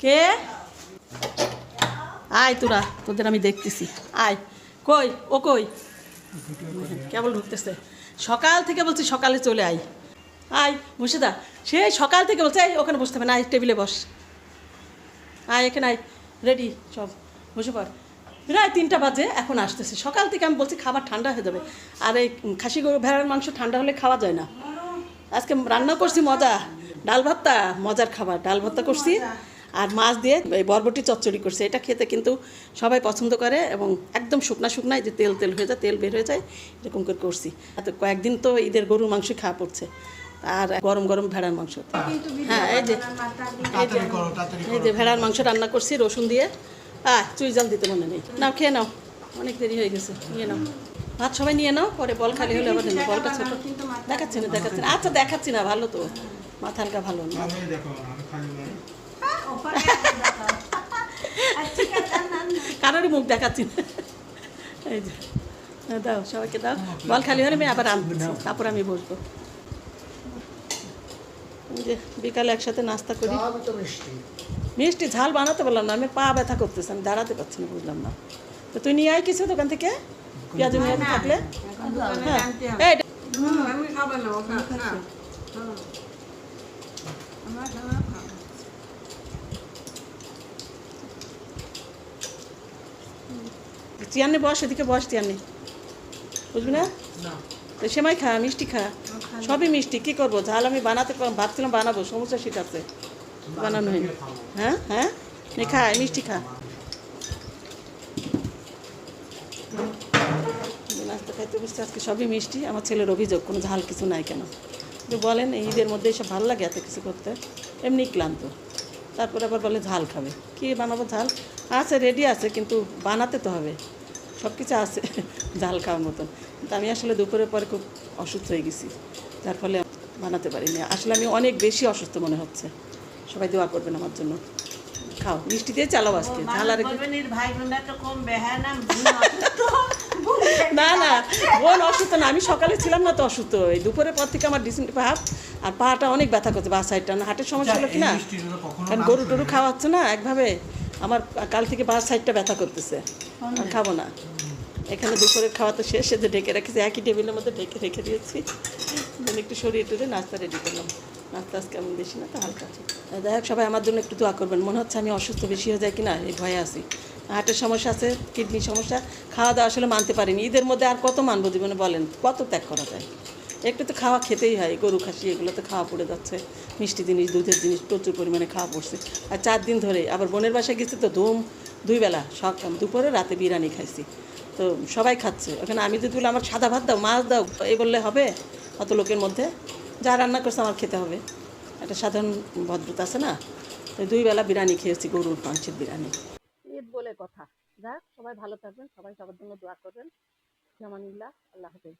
কে? আয় তোরা, তোদের আমি দেখতেছি। আয়। কই? ও কই? কেবল ঢুকতেছে। সকাল থেকে বলছি সকালে চলে আয়। আয়, মুর্শিদা। সে সকাল থেকে বলছে, এই, ওখানে বসতে হবে না, আয়, টেবিলে বস। আয়, এখানে আয়। রেডি সব বসে পড়। প্রায় তিনটা বাজে, এখন আসতেছে। সকাল থেকে আমি বলছি খাবার ঠান্ডা হয়ে যাবে। আর এই খাসি গরু, ভেড়ার মাংস ঠান্ডা হলে খাওয়া যায় না। আজকে রান্না করছি মজা। ডাল ভাতটা, মজার খাবার। ডাল ভাতটা করছি। আর মাছ দিয়ে এই বরবটি চচ্চড়ি করছে। এটা খেতে কিন্তু সবাই পছন্দ করে এবং একদম শুকনা শুকনায় যে তেল তেল হয়ে যায়, তেল বের হয়ে যায়, এরকম করে করছি। তো কয়েকদিন তো ঈদের গরুর মাংস খাওয়া পড়ছে। আর গরম গরম ভেড়ার মাংস। হ্যাঁ এই যে এই যে ভেড়ার মাংস রান্না করছি রসুন দিয়ে। আহ, চুই জাল দিতে মনে নেই। নাও, খেয়ে নাও। অনেক দেরি হয়ে গেছে, নিয়ে নাও। ভাত সবাই নিয়ে নাও, পরে বল খালি হলে আবার নেবে। বলটা ছোট। দেখাচ্ছি না দেখাচ্ছি না। আচ্ছা দেখাচ্ছি না, ভালো তো। মাথা হালকা ভালো না। কারোরই মুখ দেখাচ্ছি না। এই যে হ্যাঁ, দাও সবাইকে দাও। বল খালি হলে আমি আবার আনতেছি তারপর আমি বসবো। যে বিকালে একসাথে নাস্তা করি। মিষ্টি। ঝাল বানাতে পারলাম না আমি পা ব্যথা করতেছি আমি দাঁড়াতে পারছি না বুঝলাম না। তো তুই নিয়ে আয় কিছু দোকান থেকে পেঁয়াজ মেয়াজ থাকলে। হ্যাঁ এই আমি খাব না ওকে না আমার খাওয়া বস এদিকে বস চিয়ান্নি বুঝবি না? তো সেমাই খা মিষ্টি খা। সবই মিষ্টি কি করব? ঝাল আমি বানাতে ভাবছিলাম বানাবো সমস্যা শীত আছে। বানানো হয়নি। হ্যাঁ হ্যাঁ? নে খা মিষ্টি খা। নাস্তা খাইতে বসছি আজকে সবই মিষ্টি আমার ছেলের অভিযোগ কোনো ঝাল কিছু নাই কেন? তো বলেন ঈদের মধ্যে এসব ভালো লাগে এত কিছু করতে? এমনি ক্লান্ত। তারপরে আবার বলে ঝাল খাবে। কি বানাবো ঝাল? আছে রেডি আছে কিন্তু বানাতে তো হবে। সব কিছু আছে ঝাল খাওয়ার মতন। কিন্তু আমি আসলে দুপুরের পরে খুব অসুস্থ হয়ে গেছি। যার ফলে বানাতে পারিনি। আসলে আমি অনেক বেশি অসুস্থ মনে হচ্ছে। সবাই দোয়া করবেন আমার জন্য। খাও। মিষ্টি দিয়ে চালাও আজকে। ঝাল আর না না বোন অসুস্থ না। আমি সকালে ছিলাম না তো অসুস্থ। এই দুপুরের পর থেকে আমার ডিসেন্ট ভাব আর পাটা অনেক ব্যথা করছে বা সাইডটা না হাটের সমস্যা হলো কি না? কারণ গরু টরু। খাওয়া হচ্ছে না একভাবে। আমার কাল থেকে বা সাইডটা ব্যথা করতেছে। আর খাব না। এখানে দুপুরের খাওয়া তো শেষ যে ঢেকে রেখেছি। একই টেবিলের মধ্যে ঢেকে রেখে দিয়েছি। Then একটু সরিয়ে টুরে নাস্তা রেডি করলাম। নাস্তা আজকে আমি বেশি না তো হালকা আছে। যাই হোক সবাই আমার জন্য একটু দোয়া করবেন। মনে হচ্ছে আমি অসুস্থ বেশি হয়ে যায় কিনা এই ভয়ে আছি। হার্টের সমস্যা আছে কিডনির সমস্যা। খাওয়া দাওয়া আসলে মানতে পারিনি। ঈদের মধ্যে আর কত মানবো জীবনে বলেন? কত ত্যাগ করা যায়? একটু তো খাওয়া খেতেই হয়, গরু খাসি এগুলো তো খাওয়া পড়ে যাচ্ছে, মিষ্টি জিনিস, দুধের জিনিস প্রচুর পরিমাণে খাওয়া পড়ছে। আর চার দিন ধরে, আবার বোনের বাসায় গেছি তো ধুম দুই বেলা দুপুরে, রাতে বিরিয়ানি খাইছি। তো সবাই খাচ্ছে, ওখানে আমি যদি বলি আমার সাদা ভাত দাও, মাছ দাও এই বললে হবে? অত লোকের মধ্যে, যা রান্না করছে আমার খেতে হবে। একটা সাধারণ ভদ্রতা আছে না? তো দুই বেলা বিরিয়ানি খেয়েছি, গরুর মাংসের বিরিয়ানি। ঈদ বলে কথা। যাক, সবাই ভালো থাকবেন, সবাই সবার জন্য দোয়া করবেন। জামানুল্লাহ আল্লাহ হাফেজ।